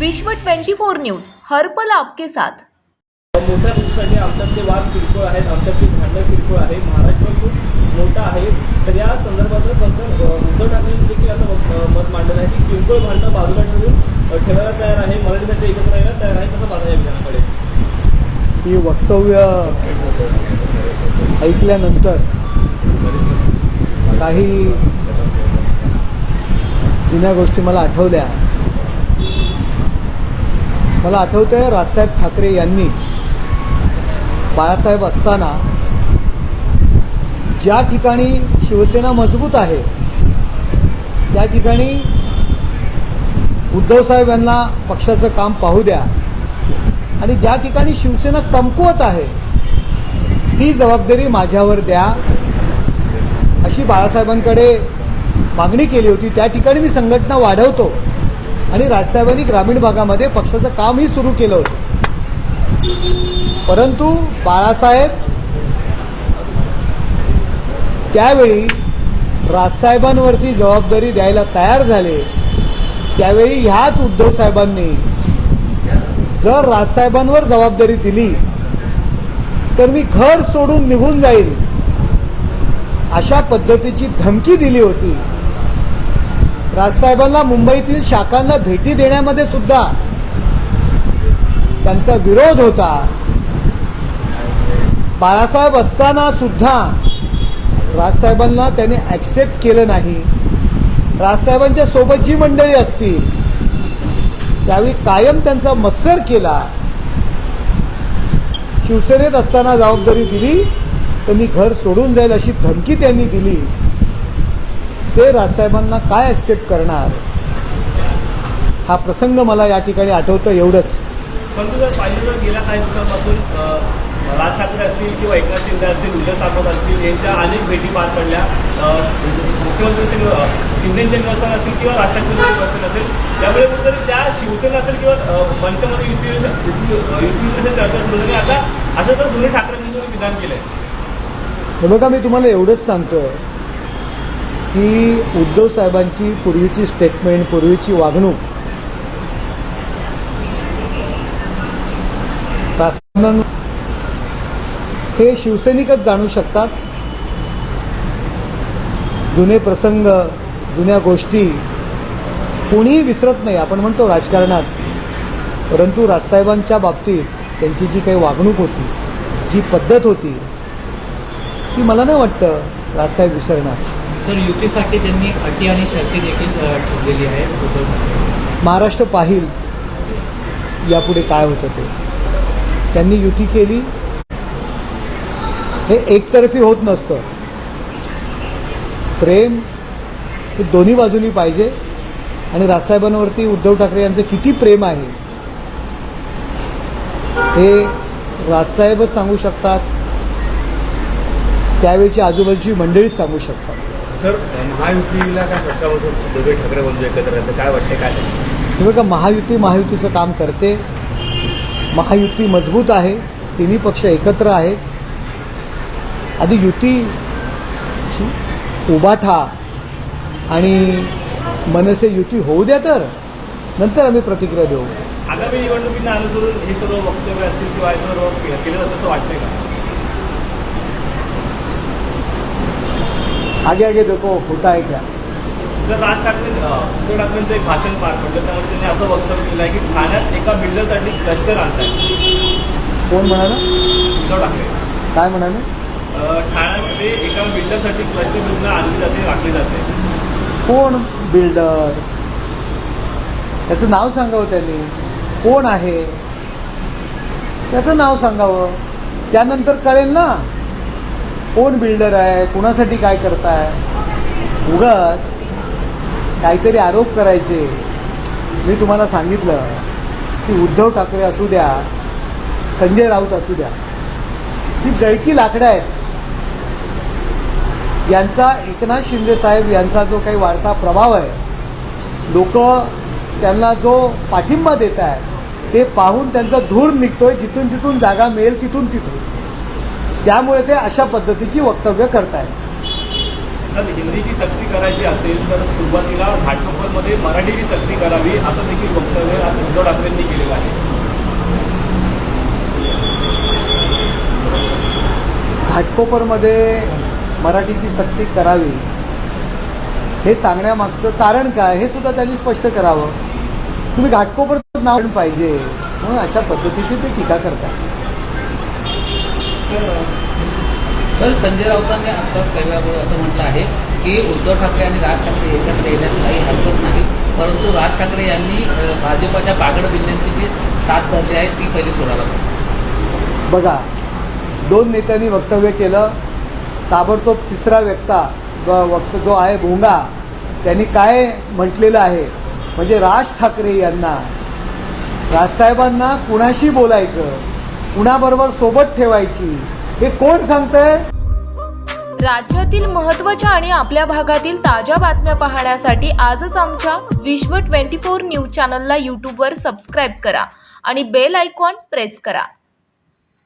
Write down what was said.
विश्व 24 न्यूज हर्पल आपके साथ. मोठ्या गोष्टीसाठी आमच्यातले वाद किरकोळ आहेत आमच्यातली भांडणं किरकोळ आहे महाराष्ट्र खूप मोठा आहे. तर या संदर्भातच फक्त उद्धव ठाकरे देखील असं मत मांडलं आहे की किरकोळ भांडणं बाजूला ठेवून ठेवायला तयार आहे मराठीसाठी एकत्र राहायला तयार आहे कसं पाहता या विधानाकडे. ही वक्तव्य ऐकल्यानंतर काही जुन्या गोष्टी मला आठवल्या. मला आठवतंय राजसाहेब ठाकरे यांनी बाळासाहेब असताना ज्या ठिकाणी शिवसेना मजबूत आहे त्या ठिकाणी उद्धवसाहेब यांना पक्षाचं काम पाहू द्या. आणि ज्या ठिकाणी शिवसेना कमकुवत आहे ती जबाबदारी माझ्यावर द्या अशी बाळासाहेबांकडे मागणी केली होती. त्या ठिकाणी मी संघटना वाढवतो. आणि राजसाहेबांनी ग्रामीण भागामध्ये पक्षाचं कामही सुरू केलं होतं. परंतु बाळासाहेब त्यावेळी राजसाहेबांवरती जबाबदारी द्यायला तयार झाले त्यावेळी ह्याच उद्धव साहेबांनी जर राजसाहेबांवर जबाबदारी दिली तर मी घर सोडून निघून जाईल अशा पद्धतीची धमकी दिली होती. राजसाहेबांना मुंबईतील शाखांना भेटी देण्यामध्ये सुद्धा त्यांचा विरोध होता. बाळासाहेब असताना सुद्धा राजसाहेबांना त्याने ॲक्सेप्ट केलं नाही. राजसाहेबांच्या सोबत जी मंडळी असतील त्यावेळी कायम त्यांचा मत्सर केला. शिवसेनेत असताना जबाबदारी दिली तर मी घर सोडून जाईल अशी धमकी त्यांनी दिली. ते राजसाहेबांना काय ॲक्सेप्ट करणार? हा प्रसंग मला या ठिकाणी आठवतं एवढंच. परंतु जर पाहिलं तर गेल्या काही दिवसांपासून अ, राज ठाकरे असतील किंवा एकनाथ शिंदे असतील सामंत असतील यांच्या अनेक भेटी पार पडल्या. अ, मुख्यमंत्र्यांचे निव- अ, शिंदेचे निवासस्थान असतील किंवा राज ठाकरेंचे निवासस्थान असेल. यामुळे कुठेतरी त्या शिवसेना असेल किंवा मनसेमध्ये युती युती युतीमध्ये चर्चा सुरू झाली आता अशातच विधान केलंय. हे बघा मी तुम्हाला एवढंच सांगतोय. की उद्धव साहेबांची पूर्वीची स्टेटमेंट पूर्वीची वागणूक हे शिवसैनिकच जाणू शकतात. जुने प्रसंग जुन्या गोष्टी कोणीही विसरत नाही. आपण म्हणतो राजकारणात. परंतु राजसाहेबांच्या बाबतीत त्यांची जी काही वागणूक होती जी पद्धत होती ती मला नाही वाटतं राजसाहेब विसरणार. तर युतीसाठी त्यांनी अटी आणि शर्ती देखील ठेवलेली आहे. महाराष्ट्र पाहिल यापुढे काय होतं ते? त्यांनी युती केली. हे एकतर्फी होत नसतं. प्रेम हे दोन्ही बाजूनी पाहिजे. आणि राजसाहेबांवरती उद्धव ठाकरे यांचं किती प्रेम आहे? हे राजसाहेबच सांगू शकतात. त्यावेळची आजूबाजूची मंडळीच सांगू शकतात. सर महायुतीला काय फटका बसून दोघे ठाकरे बंधू एकत्र राहते. काय वाटते? काय हे बघा महायुती महायुतीचं काम करते. महायुती मजबूत आहे. तिन्ही पक्ष एकत्र आहेत आधी युती उभाठा आणि मनसे युती होऊ द्या तर. नंतर आम्ही प्रतिक्रिया देऊ. आगामी निवडणुकींना अनुसरून हे सर्व वक्तव्य असतील किंवा हे सर्व केलं जातं असं वाटतंय का? आगे आगे देखो होता है क्या? जर राज ठाकरे उद्धव ठाकरेंचं एक भाषण पार पडलं. त्यामध्ये त्यांनी असं वक्तव्य केलं आहे की ठाण्यात एका बिल्डरसाठी क्लस्टर आणताय कोण म्हणाला? उद्धव ठाकरे. काय म्हणाले? ठाण्यामध्ये एका बिल्डरसाठी क्लस्टर योजना आणली जाते राखली जाते. कोण बिल्डर? त्याचं नाव सांगावं त्यांनी. कोण आहे? त्याचं नाव सांगावं. त्यानंतर कळेल ना. कोण बिल्डर आहे? कोणासाठी काय करताय? उगाच काहीतरी आरोप करायचे. मी तुम्हाला सांगितलं की उद्धव ठाकरे असू द्या संजय राऊत असू द्या ही जळकी लाकडं आहेत. यांचा एकनाथ शिंदे साहेब यांचा जो काही वाढता प्रभाव आहे लोक त्यांना जो पाठिंबा देत आहे ते पाहून त्यांचा धूर निघतोय जिथून जिथून जागा मिळेल तिथून तिथून त्यामुळे ते अशा पद्धतीची वक्तव्य करतायत. सर हिंदीची सक्ती करायची असेल तर सुरुवातीला घाटकोपरमध्ये मराठीची सक्ती करावी असं देखील वक्तव्य आज उद्धव ठाकरेंनी केलेलं आहे. घाटकोपरमध्ये मराठीची सक्ती करावी हे सांगण्यामागचं कारण काय हे सुद्धा त्यांनी स्पष्ट करावं. तुम्ही घाटकोपर नाव पाहिजे म्हणून अशा पद्धतीची ते टीका करतात सर संजय राऊतांनी आत्ताच काही असं म्हटलं आहे की उद्धव ठाकरे आणि राज ठाकरे एकत्र येण्यात काही हरकत नाही परंतु राज ठाकरे यांनी भाजपाच्या बागड बिल्ल्यांची जी साथ धरली आहे ती पहिली सोडायला बघा दोन नेत्यांनी वक्तव्य केलं ताबडतोब तिसरा व्यक्ता वक्त जो आहे भोंगा त्यांनी काय म्हटलेलं आहे? म्हणजे राज ठाकरे यांना राजसाहेबांना कुणाशी बोलायचं? कुणाबरोबर सोबत ठेवायची? हे कोण सांगतंय? राज्यातील महत्त्वाच्या आणि आपल्या भागातील ताज्या बातम्या पाहण्यासाठी आजच आमच्या विश्व ट्वेंटी फोर न्यूज चॅनलला यूट्यूबवर सबस्क्राईब करा आणि बेल आयकॉन प्रेस करा.